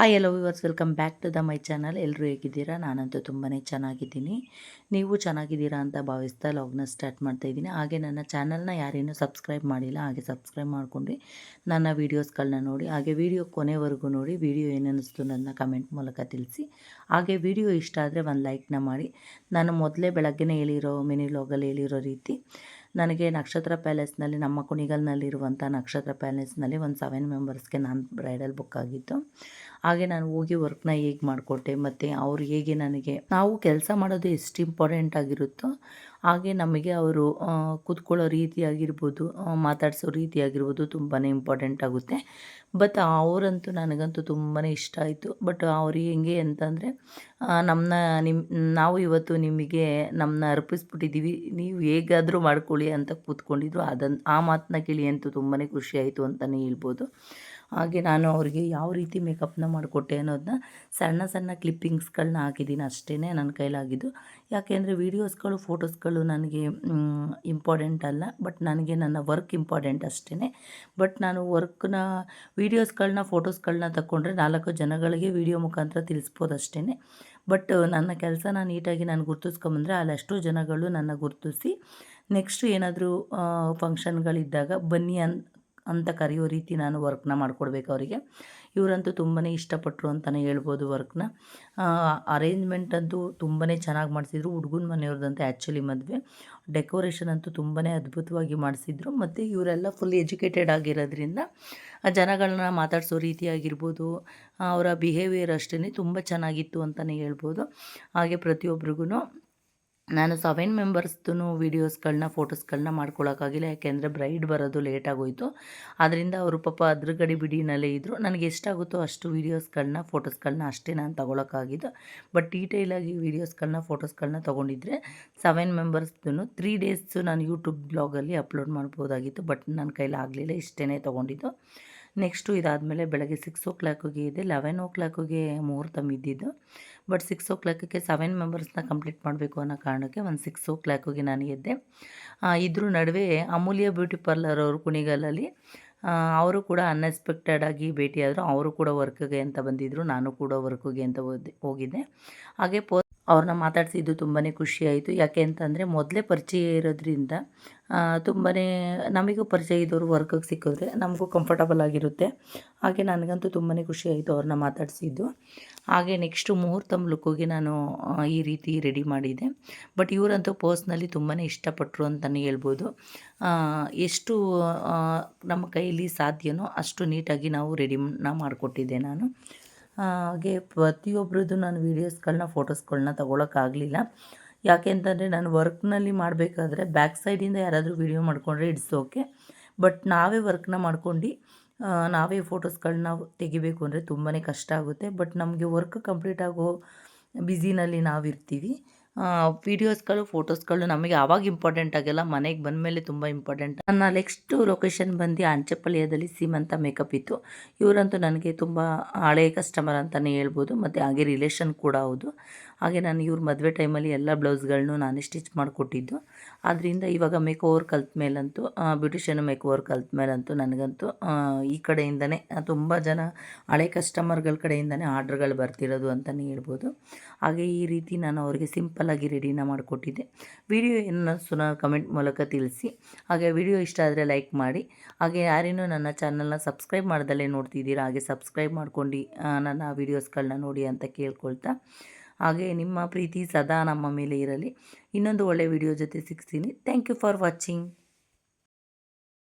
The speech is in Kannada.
Hi hello viewers welcome back to the my channel ಎಲ್ಲರೂ ಹೇಗಿದ್ದೀರಾ? ನಾನಂತೂ ತುಂಬಾ ಚೆನ್ನಾಗಿದ್ದೀನಿ. ನೀವು ಚೆನ್ನಾಗಿದ್ದೀರಾ ಅಂತ ಭಾವಿಸ್ತಾ ಲಾಗ್ನ ಸ್ಟಾರ್ಟ್ ಮಾಡ್ತಾ ಇದ್ದೀನಿ. ಹಾಗೆ ನನ್ನ ಚಾನಲ್ನ ಯಾರೇನೂ ಸಬ್ಸ್ಕ್ರೈಬ್ ಮಾಡಿಲ್ಲ, ಹಾಗೆ ಸಬ್ಸ್ಕ್ರೈಬ್ ಮಾಡಿಕೊಂಡು ನನ್ನ ವೀಡಿಯೋಸ್ಗಳನ್ನ ನೋಡಿ, ಹಾಗೆ ವೀಡಿಯೋ ಕೊನೆವರೆಗೂ ನೋಡಿ ವೀಡಿಯೋ ಏನಿಸ್ತು ನನ್ನ ಕಮೆಂಟ್ ಮೂಲಕ ತಿಳಿಸಿ. ಹಾಗೆ ವೀಡಿಯೋ ಇಷ್ಟ ಆದರೆ ಒಂದು ಲೈಕ್ನ ಮಾಡಿ. ನಾನು ಮೊದಲೇ ಬೆಳಗ್ಗೆನೇ ಹೇಳಿರೋ ಮಿನಿ ಲಾಗಲ್ಲಿ ಹೇಳಿರೋ ರೀತಿ, ನನಗೆ ನಕ್ಷತ್ರ ಪ್ಯಾಲೇಸ್ನಲ್ಲಿ ನಮ್ಮ ಕುಣಿಗಲ್ನಲ್ಲಿರುವಂಥ ನಕ್ಷತ್ರ ಪ್ಯಾಲೇಸ್ನಲ್ಲಿ ಒಂದು ಸೆವೆನ್ ಮೆಂಬರ್ಸ್ಗೆ ನಾನು ಬ್ರೈಡಲ್ ಬುಕ್ ಆಗಿತ್ತು. ಹಾಗೆ ನಾನು ಹೋಗಿ ವರ್ಕ್ನ ಹೇಗೆ ಮಾಡಿಕೊಟ್ಟೆ, ಮತ್ತು ಅವ್ರು ಹೇಗೆ ನನಗೆ, ನಾವು ಕೆಲಸ ಮಾಡೋದು ಎಷ್ಟು ಇಂಪಾರ್ಟೆಂಟ್ ಆಗಿರುತ್ತೋ ಹಾಗೆ ನಮಗೆ ಅವರು ಕೂತ್ಕೊಳ್ಳೋ ರೀತಿ ಆಗಿರ್ಬೋದು ಮಾತಾಡಿಸೋ ರೀತಿ ಆಗಿರ್ಬೋದು ತುಂಬಾ ಇಂಪಾರ್ಟೆಂಟ್ ಆಗುತ್ತೆ. ಬಟ್ ಅವರಂತೂ ನನಗಂತೂ ತುಂಬಾ ಇಷ್ಟ ಆಯಿತು. ಬಟ್ ಅವ್ರು ಹೆಂಗೆ ಅಂತಂದರೆ ನಮ್ಮನ್ನ ನಿಮ್ಮ ನಾವು ಇವತ್ತು ನಿಮಗೆ ನಮ್ಮನ್ನ ಅರ್ಪಿಸ್ಬಿಟ್ಟಿದ್ದೀವಿ ನೀವು ಹೇಗಾದರೂ ಮಾಡ್ಕೊಳ್ಳಿ ಅಂತ ಕೂತ್ಕೊಂಡಿದ್ರು. ಅದನ್ನು ಆ ಮಾತನ್ನ ಕೇಳಿ ಅಂತೂ ತುಂಬಾ ಖುಷಿ ಆಯಿತು ಅಂತಲೇ ಹೇಳ್ಬೋದು. ಹಾಗೆ ನಾನು ಅವರಿಗೆ ಯಾವ ರೀತಿ ಮೇಕಪ್ನ ಮಾಡಿಕೊಟ್ಟೆ ಅನ್ನೋದನ್ನ ಸಣ್ಣ ಸಣ್ಣ ಕ್ಲಿಪ್ಪಿಂಗ್ಸ್ಗಳನ್ನ ಹಾಕಿದ್ದೀನಿ ಅಷ್ಟೇ ನನ್ನ ಕೈಲಾಗಿದ್ದು. ಯಾಕೆಂದರೆ ವೀಡಿಯೋಸ್ಗಳು, ಫೋಟೋಸ್ಗಳು ನನಗೆ ಇಂಪಾರ್ಟೆಂಟ್ ಅಲ್ಲ. ಬಟ್ ನನಗೆ ನನ್ನ ವರ್ಕ್ ಇಂಪಾರ್ಟೆಂಟ್ ಅಷ್ಟೇ ಬಟ್ ನಾನು ವರ್ಕ್ನ ವೀಡಿಯೋಸ್ಗಳನ್ನ ಫೋಟೋಸ್ಗಳನ್ನ ತಗೊಂಡ್ರೆ ನಾಲ್ಕು ಜನಗಳಿಗೆ ವೀಡಿಯೋ ಮುಖಾಂತರ ತಿಳಿಸ್ಬೋದು ಅಷ್ಟೇ ಬಟ್ ನನ್ನ ಕೆಲಸ ನಾನು ನೀಟಾಗಿ ನಾನು ಗುರ್ತಿಸ್ಕೊಂಬಂದರೆ ಅಲ್ಲಷ್ಟು ಜನಗಳು ನನ್ನ ಗುರುತಿಸಿ ನೆಕ್ಸ್ಟ್ ಏನಾದರೂ ಫಂಕ್ಷನ್ಗಳಿದ್ದಾಗ ಬನ್ನಿ ಅನ್ ಅಂತ ಕರೆಯೋ ರೀತಿ ನಾನು ವರ್ಕ್ನ ಮಾಡಿಕೊಡ್ಬೇಕು ಅವರಿಗೆ. ಇವರಂತೂ ತುಂಬಾ ಇಷ್ಟಪಟ್ಟರು ಅಂತಲೇ ಹೇಳ್ಬೋದು ವರ್ಕ್ನ. ಅರೇಂಜ್ಮೆಂಟ್ ಅಂತೂ ತುಂಬಾ ಚೆನ್ನಾಗಿ ಮಾಡಿಸಿದ್ರು. ಹುಡುಗನ ಮನೆಯವ್ರದ್ದಂತೆ ಆ್ಯಕ್ಚುಲಿ ಮದುವೆ. ಡೆಕೋರೇಷನ್ ಅಂತೂ ತುಂಬಾ ಅದ್ಭುತವಾಗಿ ಮಾಡಿಸಿದ್ರು. ಮತ್ತು ಇವರೆಲ್ಲ ಫುಲ್ ಎಜುಕೇಟೆಡ್ ಆಗಿರೋದ್ರಿಂದ ಜನಗಳನ್ನ ಮಾತಾಡಿಸೋ ರೀತಿ ಆಗಿರ್ಬೋದು ಅವರ ಬಿಹೇವಿಯರ್ ಅಷ್ಟೇ ತುಂಬ ಚೆನ್ನಾಗಿತ್ತು ಅಂತಲೇ ಹೇಳ್ಬೋದು. ಹಾಗೆ ಪ್ರತಿಯೊಬ್ರಿಗೂ ನಾನು ಸೆವೆನ್ ಮೆಂಬರ್ಸ್ದು ವೀಡಿಯೋಸ್ಗಳನ್ನ, ಫೋಟೋಸ್ಗಳನ್ನ ಮಾಡ್ಕೊಳ್ಳೋಕ್ಕಾಗಿಲ್ಲ ಯಾಕೆಂದರೆ ಬ್ರೈಡ್ ಬರೋದು ಲೇಟಾಗೋಯಿತು. ಅದರಿಂದ ಅವರು ಪಾಪ ಅದ್ರ ಗಡಿ ಬಿಡಿನಲ್ಲೇ ಇದ್ದರು ನನಗೆ ಎಷ್ಟಾಗುತ್ತೋ ಅಷ್ಟು ವೀಡಿಯೋಸ್ಗಳನ್ನ, ಫೋಟೋಸ್ಗಳನ್ನ ಅಷ್ಟೇ ನಾನು ತೊಗೊಳಕ್ಕಾಗಿದ್ದು. ಬಟ್ ಡೀಟೇಲಾಗಿ ವೀಡಿಯೋಸ್ಗಳನ್ನ, ಫೋಟೋಸ್ಗಳನ್ನ ತೊಗೊಂಡಿದ್ರೆ ಸೆವೆನ್ ಮೆಂಬರ್ಸ್ದು ತ್ರೀ ಡೇಸು ನಾನು ಯೂಟ್ಯೂಬ್ ಬ್ಲಾಗಲ್ಲಿ ಅಪ್ಲೋಡ್ ಮಾಡ್ಬೋದಾಗಿತ್ತು. ಬಟ್ ನನ್ನ ಕೈಲಾಗಲಿಲ್ಲ ಇಷ್ಟೇ ತೊಗೊಂಡಿದ್ದು. ನೆಕ್ಸ್ಟು ಇದಾದಮೇಲೆ ಬೆಳಗ್ಗೆ ಸಿಕ್ಸ್ ಓ ಕ್ಲಾಕಿಗೆ ಇದೆ ಲೆವೆನ್ ಓ ಕ್ಲಾಕಿಗೆ ಮುಹೂರ್ತ ಇದ್ದಿದ್ದು ಬಟ್ ಸಿಕ್ಸ್ ಓ ಕ್ಲಾಕಿಗೆ ಸೆವೆನ್ ಮೆಂಬರ್ಸ್ನ ಕಂಪ್ಲೀಟ್ ಮಾಡಬೇಕು ಅನ್ನೋ ಕಾರಣಕ್ಕೆ ಒಂದು ಸಿಕ್ಸ್ ಓ ಕ್ಲಾಕಿಗೆ ನಾನು ಎದ್ದೆ. ಇದ್ರ ನಡುವೆ ಅಮೂಲ್ಯ ಬ್ಯೂಟಿ ಪಾರ್ಲರ್ ಅವರು ಕುಣಿಗಲಲ್ಲಿ ಅವರು ಕೂಡ ಅನ್ಎಕ್ಸ್ಪೆಕ್ಟೆಡ್ ಆಗಿ ಭೇಟಿಯಾದರು, ಅವರು ಕೂಡ ವರ್ಕ್ಗೆ ಅಂತ ಬಂದಿದ್ದರು ನಾನು ಕೂಡ ವರ್ಕ್ಗೆ ಅಂತ ಹೋಗಿದ್ದೆ. ಹಾಗೆ ಪೋ ಅವ್ರನ್ನ ಮಾತಾಡಿಸಿದ್ದು ತುಂಬಾ ಖುಷಿ ಆಯಿತು. ಯಾಕೆ ಅಂತಂದರೆ ಮೊದಲೇ ಪರಿಚಯ ಇರೋದ್ರಿಂದ ತುಂಬಾ ನಮಗೂ ಪರಿಚಯ ಇದ್ದವರು ವರ್ಕಿಗೆ ಸಿಕ್ಕಿದ್ರೆ ನಮಗೂ ಕಂಫರ್ಟಬಲ್ ಆಗಿರುತ್ತೆ. ಹಾಗೆ ನನಗಂತೂ ತುಂಬಾ ಖುಷಿ ಆಯಿತು ಅವ್ರನ್ನ ಮಾತಾಡಿಸಿದ್ದು. ಹಾಗೆ ನೆಕ್ಸ್ಟು ಮುಹೂರ್ತ ಲುಕ್ಕಿಗೆ ನಾನು ಈ ರೀತಿ ರೆಡಿ ಮಾಡಿದೆ ಬಟ್ ಇವರಂತೂ ಪರ್ಸ್ನಲಿ ತುಂಬಾ ಇಷ್ಟಪಟ್ಟರು ಅಂತಲೇ ಹೇಳ್ಬೋದು. ಎಷ್ಟು ನಮ್ಮ ಕೈಯಲ್ಲಿ ಸಾಧ್ಯನೋ ಅಷ್ಟು ನೀಟಾಗಿ ನಾವು ರೆಡಿನ ಮಾಡಿಕೊಟ್ಟಿದ್ದೆ ನಾನು. ಹಾಗೆ ಪ್ರತಿಯೊಬ್ಬರದ್ದು ನಾನು ವೀಡಿಯೋಸ್ಗಳನ್ನ ಫೋಟೋಸ್ಗಳನ್ನ ತೊಗೊಳಕ್ಕಾಗಲಿಲ್ಲ. ಯಾಕೆ ಅಂತಂದರೆ ನಾನು ವರ್ಕ್ನಲ್ಲಿ ಮಾಡಬೇಕಾದ್ರೆ ಬ್ಯಾಕ್ ಸೈಡಿಂದ ಯಾರಾದರೂ ವೀಡಿಯೋ ಮಾಡಿಕೊಂಡ್ರೆ ಇಟ್ಸ್ ಓಕೆ ಬಟ್ ನಾವೇ ವರ್ಕ್ನ ಮಾಡ್ಕೊಂಡು ನಾವೇ ಫೋಟೋಸ್ಗಳನ್ನ ತೆಗಿಬೇಕು ಅಂದರೆ ತುಂಬಾ ಕಷ್ಟ ಆಗುತ್ತೆ. ಬಟ್ ನಮಗೆ ವರ್ಕ್ ಕಂಪ್ಲೀಟ್ ಆಗೋ ಬ್ಯುಸಿನಲ್ಲಿ ನಾವಿರ್ತೀವಿ. ವೀಡಿಯೋಸ್ಗಳು ಫೋಟೋಸ್ಗಳು ನಮಗೆ ಆವಾಗ ಇಂಪಾರ್ಟೆಂಟ್ ಆಗಿಲ್ಲ, ಮನೆಗೆ ಬಂದ ಮೇಲೆ ತುಂಬ ಇಂಪಾರ್ಟೆಂಟ್ ನನ್ನ ನೆಕ್ಸ್ಟ್ ಲೊಕೇಶನ್ ಬಂದು ಅಂಚೆಪಾಳ್ಯದಲ್ಲಿ ಸೀಮಂತ ಮೇಕಪ್ ಇತ್ತು. ಇವರಂತೂ ನನಗೆ ತುಂಬ ಹಳೆ ಕಸ್ಟಮರ್ ಅಂತಲೇ ಹೇಳ್ಬೋದು, ಮತ್ತು ಹಾಗೆ ರಿಲೇಷನ್ ಕೂಡ ಹೌದು. ಹಾಗೆ ನಾನು ಇವ್ರ ಮದುವೆ ಟೈಮಲ್ಲಿ ಎಲ್ಲ ಬ್ಲೌಸ್ಗಳನ್ನೂ ನಾನೇ ಸ್ಟಿಚ್ ಮಾಡಿಕೊಟ್ಟಿದ್ದು. ಆದ್ದರಿಂದ ಇವಾಗ ಮೇಕ್ ಓವರ್ ಕಲ್ತ ಮೇಲಂತೂ ಬ್ಯೂಟಿಷಿಯನ್ ಮೇಕ್ ಓವರ್ ಕಲ್ತ ಮೇಲಂತೂ ನನಗಂತೂ ಈ ಕಡೆಯಿಂದನೇ ತುಂಬ ಜನ ಹಳೆ ಕಸ್ಟಮರ್ಗಳ ಕಡೆಯಿಂದನೇ ಆರ್ಡ್ರ್ಗಳು ಬರ್ತಿರೋದು ಅಂತಲೇ ಹೇಳ್ಬೋದು. ಹಾಗೆ ಈ ರೀತಿ ನಾನು ಅವರಿಗೆ ಸಿಂಪಲ್ಲಾಗಿ ರೆಡಿನ ಮಾಡಿಕೊಟ್ಟಿದ್ದೆ. ವಿಡಿಯೋ ಏನು ಸುನ ಕಮೆಂಟ್ ಮೂಲಕ ತಿಳಿಸಿ. ಹಾಗೆ ವಿಡಿಯೋ ಇಷ್ಟ ಆದರೆ ಲೈಕ್ ಮಾಡಿ. ಹಾಗೆ ಯಾರೇನೂ ನನ್ನ ಚಾನಲ್ನ ಸಬ್ಸ್ಕ್ರೈಬ್ ಮಾಡ್ದಲ್ಲೇ ನೋಡ್ತಿದ್ದೀರಾ, ಹಾಗೆ ಸಬ್ಸ್ಕ್ರೈಬ್ ಮಾಡ್ಕೊಂಡು ನನ್ನ ವೀಡಿಯೋಸ್ಗಳನ್ನ ನೋಡಿ ಅಂತ ಕೇಳ್ಕೊಳ್ತಾ. ಹಾಗೆ ನಿಮ್ಮ ಪ್ರೀತಿ ಸದಾ ನಮ್ಮ ಮೇಲೆ ಇರಲಿ. ಇನ್ನೊಂದು ಒಳ್ಳೆಯ ವಿಡಿಯೋ ಜೊತೆ ಸಿಗ್ತೀನಿ. Thank you for watching